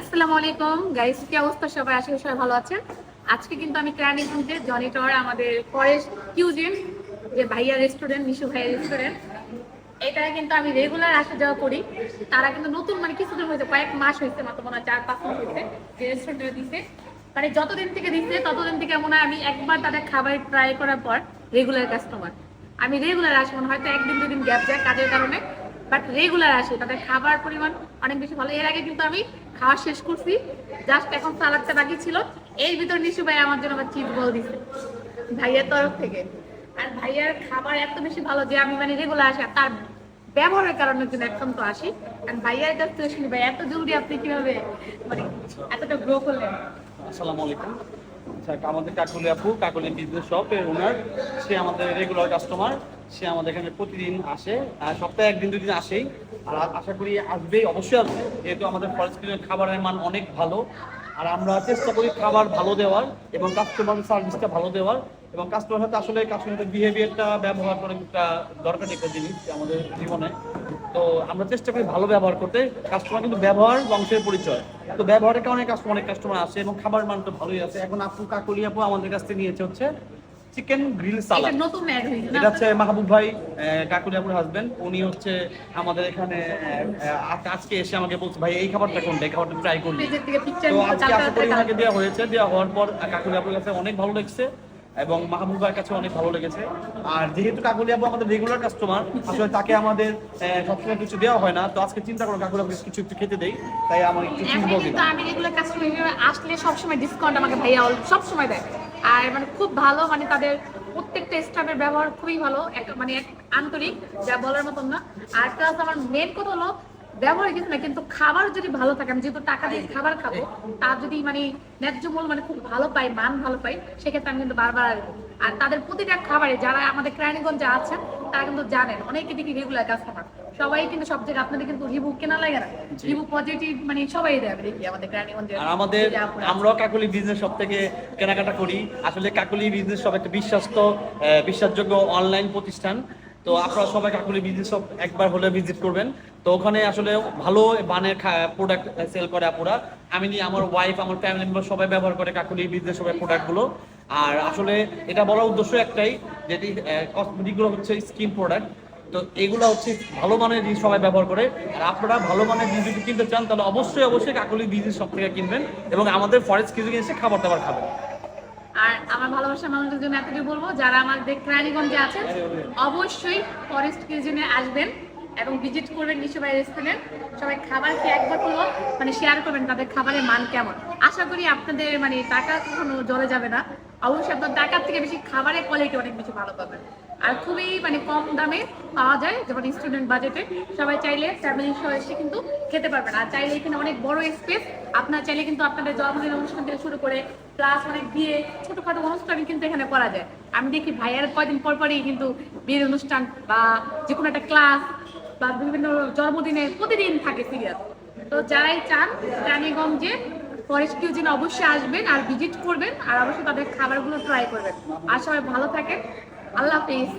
আসসালামু আলাইকুম। গাইস, কি অবস্থা? সবাই আশা করি সবাই ভালো আছেন। আজকে কিন্তু আমি ক্রানিগঞ্জে জনি টাওয়ার আমাদের ফরেস্ট কিউজিন, যে ভাইয়া রেস্টুরেন্ট নিশু ভাইয়া রেস্টুরেন্ট এটা কিন্তু আমি রেগুলার আসা যাওয়া করি। তারা কিন্তু নতুন মানে কিছুদিন হয়েছে, কয়েক মাস হয়েছে মাত্র, মনে হয় চার পাঁচ মাস হয়েছে যে রেস্টুরেন্টে দিছে। মানে যতদিন থেকে দিচ্ছে ততদিন থেকে মনে হয় আমি একবার তাদের খাবার ট্রাই করার পর রেগুলার কাস্টমার আমি রেগুলার আসি, মনে হয়তো একদিন দুদিন গ্যাপ যায় কাজের কারণে। বাট রেগুলার আসে, তাদের খাবার পরিমাণ অনেক বেশি ভালো। এর আগে কিন্তু আমি খাওয়া শেষ করছি জাস্ট এখন সালাদটা বাকি ছিল। এর ভিতর নিশু ভাই আমার জন্য আবার চিজ বল দিছে, ভাইয়ের তরফ থেকে। আর ভাইয়ার খাবার এত বেশি ভালো যে আমি মানে রেগুলার আসি, আর তার ব্যবহারের কারণে কিন্তু এখন তো আসি। আর ভাইয়ার কাছ থেকে শুনি, ভাই, এত জলদি আপনি কীভাবে মানে এতটা গ্রো করলেন? আসসালামু আলাইকুম। আচ্ছা আমাদের কাকুলি আপু, কাকুলি বিজনেস শপ এর ওনার সে আমাদের রেগুলার কাস্টমার সে আমাদের এখানে প্রতিদিন আসে সপ্তাহে একদিন, দুদিন আসেই। আর আশা করি আসবেই, অবশ্যই আসবে। যেহেতু আমাদের ফরেস্ট খাবারের মান অনেক ভালো, আর আমরা চেষ্টা করি খাবার ভালো দেওয়ার এবং কাস্টমার সার্ভিসটা ভালো দেওয়ার। এবং কাস্টমার সাথে আসলে কাস্টমারের বিহেভিয়ারটা ব্যবহার করে একটা দরকারি একটা জিনিস আমাদের জীবনে। তো আমরা চেষ্টা করি ভালো ব্যবহার করতে। কাস্টমার কিন্তু ব্যবহার বংশের পরিচয়। তো ব্যবহারের কারণে কাস্টমার অনেক কাস্টমার আসে এবং খাবার মান তো ভালোই আছে। এখন আপু, কাকলি আপু আমাদের কাছ থেকে নিয়েছে হচ্ছে চিকেন গ্রিল সালাদ নতুন অ্যাড হয়েছে এটা হচ্ছে মাহবুব ভাই হাজবেন্ড উনি হচ্ছে আমাদের এখানে আজকে এসে আমাকে বলছে ভাই এই খাবারটা কোনটা? এই খাবারটা ট্রাই করলি তো আজকে আশা করি ওনাকে দেওয়া হয়েছে। দেওয়া হওয়ার পর কাছে অনেক ভালো লেগেছে এবং মাহবুব ভাইয়ের কাছে অনেক ভালো লেগেছে। আর যেহেতু কাকুলি আপু আমাদের রেগুলার কাস্টমার আসলে তাকে আমাদের সবসময় কিছু দেওয়া হয় না। তো আজকে চিন্তা করো কাকুলি আপুকে কিছু একটু খেতে দেই। তাই আমার একটু দিলাম আমি রেগুলার কাস্টমার আসলে সবসময় ডিসকাউন্ট আমাকে ভাইয়া সব সময় দেয়। আর মানে খুব ভালো মানে তাদের প্রত্যেকটা স্টাফের ব্যবহার খুবই ভালো মানে আন্তরিক, যা বলার মতন না। আর প্লাস আমার মেন কথা হলো, ব্যবহার কিছু না, কিন্তু খাবার যদি ভালো থাকে, আমি যেহেতু টাকা দিয়ে খাবার খাব, তার যদি মানে ন্যায্য মূল্য মানে খুব ভালো পাই, মান ভালো পাই, সেক্ষেত্রে আমি কিন্তু বারবার আসব আর তাদের প্রতিটা খাবারে যারা আমাদের ক্রাইনিগঞ্জে আছেন, তারা কিন্তু জানেন, অনেকে দেখি রেগুলার কাস্টমার সবাই কিন্তু সব জায়গায় আপনাদের কিন্তু রিভিউ কেনা লাগে না। রিভিউ পজিটিভ মানে সবাই দেয় দেখি আমাদের ক্রাইনিগঞ্জে আর আমাদের আমরাও কাকুলি বিজনেস শপ থেকে কেনাকাটা করি। আসলে কাকুলি বিজনেস শপ একটা বিশ্বস্ত বিশ্বাসযোগ্য অনলাইন প্রতিষ্ঠান। তো আপনারা সবাই কাকুলি বিজনেস শপ একবার হলে ভিজিট করবেন। তো ওখানে আসলে ভালো মানের প্রোডাক্ট সেল করে আপুরা। আমি আমার ওয়াইফ আমার ফ্যামিলি মেম্বার সবাই ব্যবহার করে কাকুলি বিজনেস শপের প্রোডাক্টগুলো আর আসলে এটা বলার উদ্দেশ্য একটাই যেটি কসমেটিকগুলো হচ্ছে স্কিন প্রোডাক্ট তো এগুলো হচ্ছে ভালো মানের জিনিস সবাই ব্যবহার করে। আর আপনারা ভালো মানের জিনিস যদি কিনতে চান, তাহলে অবশ্যই অবশ্যই কাকলি বিজনেস সব থেকে কিনবেন এবং আমাদের ফরেস্ট কিছু এসে খাবার দাবার খাবেন। আর আমার ভালোবাসার মানুষদের জন্য এতটুকু বলব, যারা আমাদের ক্রাইনিগঞ্জে আছেন, অবশ্যই ফরেস্ট কিউজিনে আসবেন এবং ভিজিট করবেন নিশুভাই রেস্টুরেন্ট সবাই খাবার খেয়ে একবার করব মানে শেয়ার করবেন তাদের খাবারের মান কেমন। আশা করি আপনাদের মানে টাকা কখনো জলে যাবে না। অবশ্যই আপনার টাকার থেকে বেশি খাবারের কোয়ালিটি অনেক বেশি ভালো পাবেন। আর খুবই মানে কম দামে পাওয়া যায়, যেমন স্টুডেন্ট বাজেটে সবাই চাইলে ফ্যামিলি সহ এসে কিন্তু খেতে পারবেন। আর চাইলে এখানে অনেক বড় স্পেস আপনার চাইলে কিন্তু আপনাদের জন্মদিন অনুষ্ঠান থেকে শুরু করে প্লাস অনেক বিয়ে, ছোটখাটো অনুষ্ঠান কিন্তু এখানে করা যায়। আমি দেখি ভাইয়ার কয়দিন পর পরই কিন্তু বিয়ের অনুষ্ঠান বা যে কোনো একটা ক্লাস বা বিভিন্ন জন্মদিনে প্রতিদিন থাকে সিরিয়াল তো যারাই চান রানীগঞ্জে ফরেস্ট কিউজিন অবশ্যই আসবেন আর ভিজিট করবেন, আর অবশ্যই তাদের খাবারগুলো ট্রাই করবেন। আর সবাই ভালো থাকেন। আল্লাহ হাফিজ।